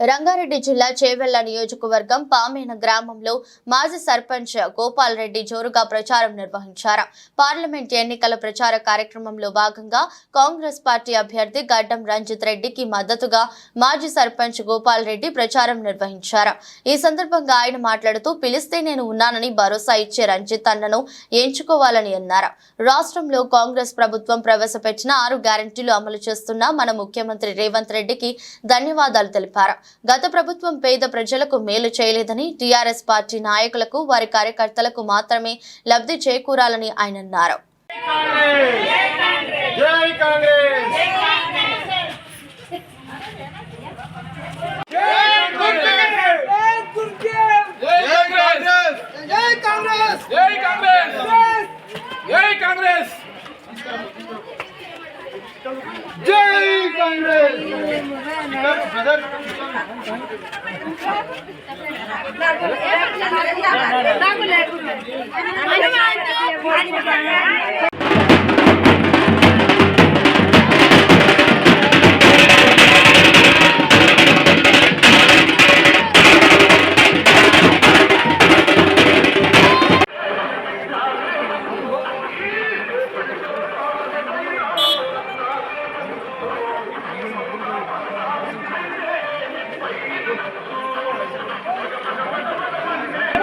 రంగారెడ్డి జిల్లా చేవెళ్ళ నియోజకవర్గం పామేన గ్రామంలో మాజీ సర్పంచ్ గోపాల్ రెడ్డి జోరుగా ప్రచారం నిర్వహించారు. పార్లమెంట్ ఎన్నికల ప్రచార కార్యక్రమంలో భాగంగా కాంగ్రెస్ పార్టీ అభ్యర్థి గడ్డం రంజిత్ రెడ్డికి మద్దతుగా మాజీ సర్పంచ్ గోపాల్ రెడ్డి ప్రచారం నిర్వహించారు. ఈ సందర్భంగా ఆయన మాట్లాడుతూ పిలిస్తే నేను ఉన్నానని భరోసా ఇచ్చే రంజిత్ అన్నను ఎంచుకోవాలని అన్నారు. రాష్ట్రంలో కాంగ్రెస్ ప్రభుత్వం ప్రవేశపెట్టిన ఆరు గ్యారంటీలు అమలు చేస్తున్న మన ముఖ్యమంత్రి రేవంత్ రెడ్డికి ధన్యవాదాలు తెలిపారు. గత ప్రభుత్వం పేద ప్రజలకు మేలు చేయలేదని టీఆర్ఎస్ పార్టీ నాయకులకు వారి కార్యకర్తలకు మాత్రమే లబ్ధి చేకూరాలని ఆయన అన్నారు. జై కాంగ్రెస్! Brother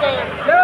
Thank you.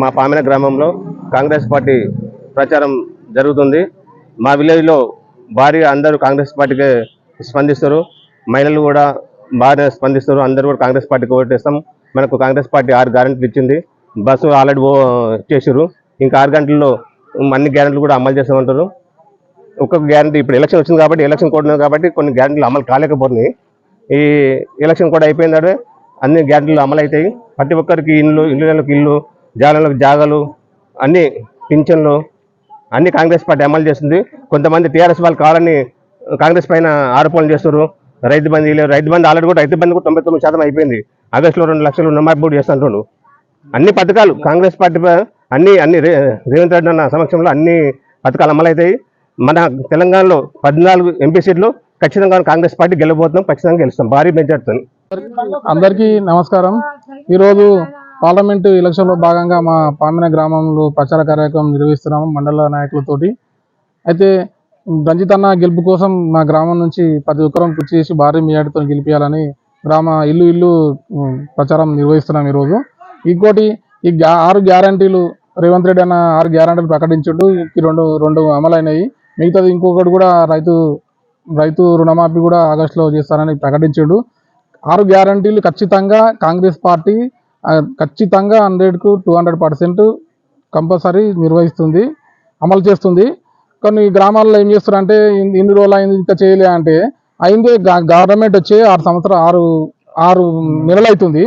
మా పామిన గ్రామంలో కాంగ్రెస్ పార్టీ ప్రచారం జరుగుతుంది. మా విలేజ్లో భారీగా అందరూ కాంగ్రెస్ పార్టీకి స్పందిస్తారు. మహిళలు కూడా బాగా స్పందిస్తారు. అందరూ కూడా కాంగ్రెస్ పార్టీకి ఓటేస్తాం మనకు కాంగ్రెస్ పార్టీ ఆరు గ్యారెంటీలు ఇచ్చింది. బస్సు ఆల్రెడీ చేసారు ఇంకా ఆరు గంటల్లో అన్ని గ్యారెంటీలు కూడా అమలు చేస్తామంటారు. ఒక్కొక్క గ్యారంటీ ఇప్పుడు ఎలక్షన్ వచ్చింది కాబట్టి ఎలక్షన్ కోడ్ కాబట్టి కొన్ని గ్యారంటీలు అమలు కాలేకపోతున్నాయి. ఈ ఎలక్షన్ కూడా అయిపోయిందంటే అన్ని గ్యారంటీలు అమలు అవుతాయి ప్రతి ఒక్కరికి ఇల్లు ఇల్లు ఇల్లు జాగాలకు జాగాలు అన్ని పింఛన్లు అన్ని కాంగ్రెస్ పార్టీ అమలు చేస్తుంది. కొంతమంది టీఆర్ఎస్ వాళ్ళు కావాలని కాంగ్రెస్ పైన ఆరోపణలు చేస్తారు రైతు బంధు లేదు రైతు బంధు ఆల్రెడీ కూడా రైతు బంధు కూడా తొంభై తొమ్మిది శాతం అయిపోయింది. ఆగస్టులో రెండు లక్షలు నమ్మకం చేస్తుంటాడు అన్ని పథకాలు కాంగ్రెస్ పార్టీ అన్ని అన్ని రే- రేవంత్ రెడ్డి అన్న సమక్షంలో అన్ని పథకాలు అమలవుతాయి మన తెలంగాణలో పద్నాలుగు ఎంపీ సీట్లు ఖచ్చితంగా కాంగ్రెస్ పార్టీ గెలవబోతున్నాం ఖచ్చితంగా గెలుస్తాం. భారీ మెజార్టీతో అందరికీ నమస్కారం. ఈరోజు పార్లమెంటు ఎలక్షన్లో భాగంగా మా పామిన గ్రామంలో ప్రచార కార్యక్రమం నిర్వహిస్తున్నాము మండల నాయకులతోటి. అయితే రంజిత్ గెలుపు కోసం మా గ్రామం నుంచి ప్రతి ఒక్కరం కృషి చేసి భారీ మీడియాతో గెలిపించాలని గ్రామ ఇల్లు ఇల్లు ప్రచారం నిర్వహిస్తున్నాం ఈరోజు. ఇంకోటి ఈ గ్యా ఆరు గ్యారంటీలు రేవంత్ రెడ్డి అన్న ఆరు గ్యారంటీలు ప్రకటించుడు. రెండు రెండు అమలైనవి మిగతాది ఇంకొకటి కూడా రైతు రైతు రుణమాఫీ కూడా ఆగస్టులో చేస్తారని ప్రకటించుడు. ఆరు గ్యారంటీలు ఖచ్చితంగా కాంగ్రెస్ పార్టీ ఖచ్చితంగా హండ్రెడ్కు టూ హండ్రెడ్ పర్సెంట్ కంపల్సరీ నిర్వహిస్తుంది అమలు చేస్తుంది. కొన్ని గ్రామాల్లో ఏం చేస్తారంటే ఇన్ని- రోజులు అయింది ఇంకా చేయలే అంటే అయిందే గవర్నమెంట్ వచ్చి ఆరు సంవత్సరాలు ఆరు ఆరు నెలలు అవుతుంది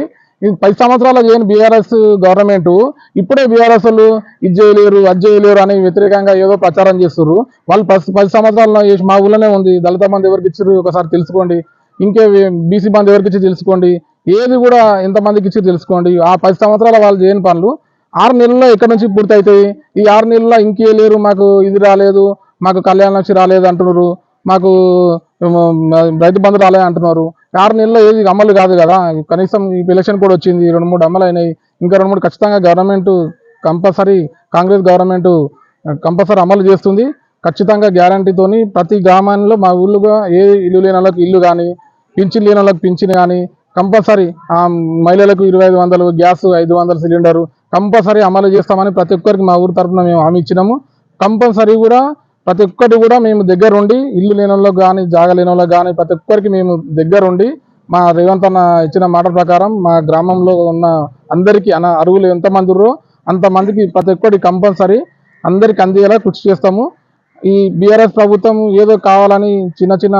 పది సంవత్సరాలు చేయని బీఆర్ఎస్ గవర్నమెంట్ ఇప్పుడే బీఆర్ఎస్ వాళ్ళు ఇది చేయలేరు అది చేయలేరు అని వ్యతిరేకంగా ఏదో ప్రచారం చేస్తున్నారు వాళ్ళు పది పది సంవత్సరాల్లో చేసి మా ఊళ్ళోనే ఉంది. దళిత మంది ఎవరికి ఇచ్చారు ఒకసారి తెలుసుకోండి. ఇంకే బీసీ మంది ఎవరికి ఇచ్చి తెలుసుకోండి. ఏది కూడా ఎంతమందికి ఇచ్చి తెలుసుకోండి. ఆ పది సంవత్సరాల వాళ్ళు చేయని పనులు ఆరు నెలల్లో ఎక్కడి నుంచి పూర్తవుతాయి ఈ ఆరు నెలల్లో ఇంకే లేరు మాకు ఇది రాలేదు మాకు కళ్యాణ లక్ష్మి రాలేదు అంటున్నారు మాకు రైతు బంధు రాలేదు అంటున్నారు. ఆరు నెలల్లో ఏది అమలు కాదు కదా. కనీసం ఈ ఎలక్షన్ కూడా వచ్చింది రెండు మూడు అమలు అయినాయి. ఇంకా రెండు మూడు ఖచ్చితంగా government compulsory Congress government compulsory అమలు చేస్తుంది. ఖచ్చితంగా గ్యారంటీతోని ప్రతి గ్రామాల్లో మా ఊళ్ళో ఏ ఇల్లు లేని వాళ్ళకి ఇల్లు కానీ పింఛన్ లేని వాళ్ళకి పింఛన్ కానీ కంపల్సరీ ఆ మహిళలకు ఇరవై ఐదు వందలు గ్యాస్ ఐదు వందల సిలిండరు కంపల్సరీ అమలు చేస్తామని ప్రతి ఒక్కరికి మా ఊరు తరఫున మేము హామీ ఇచ్చినాము. కంపల్సరీ కూడా ప్రతి ఒక్కటి కూడా మేము దగ్గరుండి ఇల్లు లేని వాళ్ళకి కానీ జాగ లేని వాళ్ళకి కానీ ప్రతి ఒక్కరికి మేము దగ్గరుండి మా రేవంత్ అన్న ఇచ్చిన మాట ప్రకారం మా గ్రామంలో ఉన్న అందరికీ అన అరువులు ఎంతమంది ఉన్నారో అంతమందికి ప్రతి ఒక్కటి కంపల్సరీ అందరికి అందేలా కృషి చేస్తాము. ఈ బీఆర్ఎస్ ప్రభుత్వం ఏదో కావాలని చిన్న చిన్న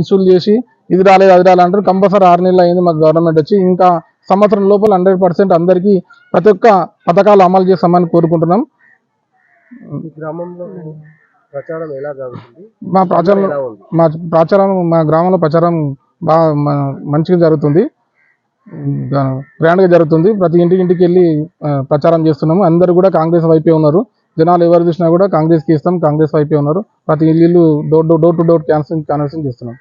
ఇష్యూలు చేసి ఇది రాలేదు అది రాలేదు అంటారు. కంపల్సరీ ఆరు నెలలు అయింది మాకు గవర్నమెంట్ వచ్చి. ఇంకా సంవత్సరం లోపల హండ్రెడ్ పర్సెంట్ అందరికీ ప్రతి ఒక్క పథకాలు అమలు చేస్తామని కోరుకుంటున్నాం. గ్రామంలో ప్రచారం ఎలా జరుగుతుంది? మా ప్రచారం మా ప్రచారం మా గ్రామంలో ప్రచారం బాగా మంచిగా జరుగుతుంది. గ్రాండ్గా జరుగుతుంది. ప్రతి ఇంటికి ఇంటికి వెళ్ళి ప్రచారం చేస్తున్నాము. అందరూ కూడా కాంగ్రెస్ వైపే ఉన్నారు. జనాలు ఎవరు చూసినా కూడా కాంగ్రెస్కి ఇస్తాం కాంగ్రెస్ వైపే ఉన్నారు. ప్రతి ఇల్లు door door to door cancer canvassing చేస్తున్నాం.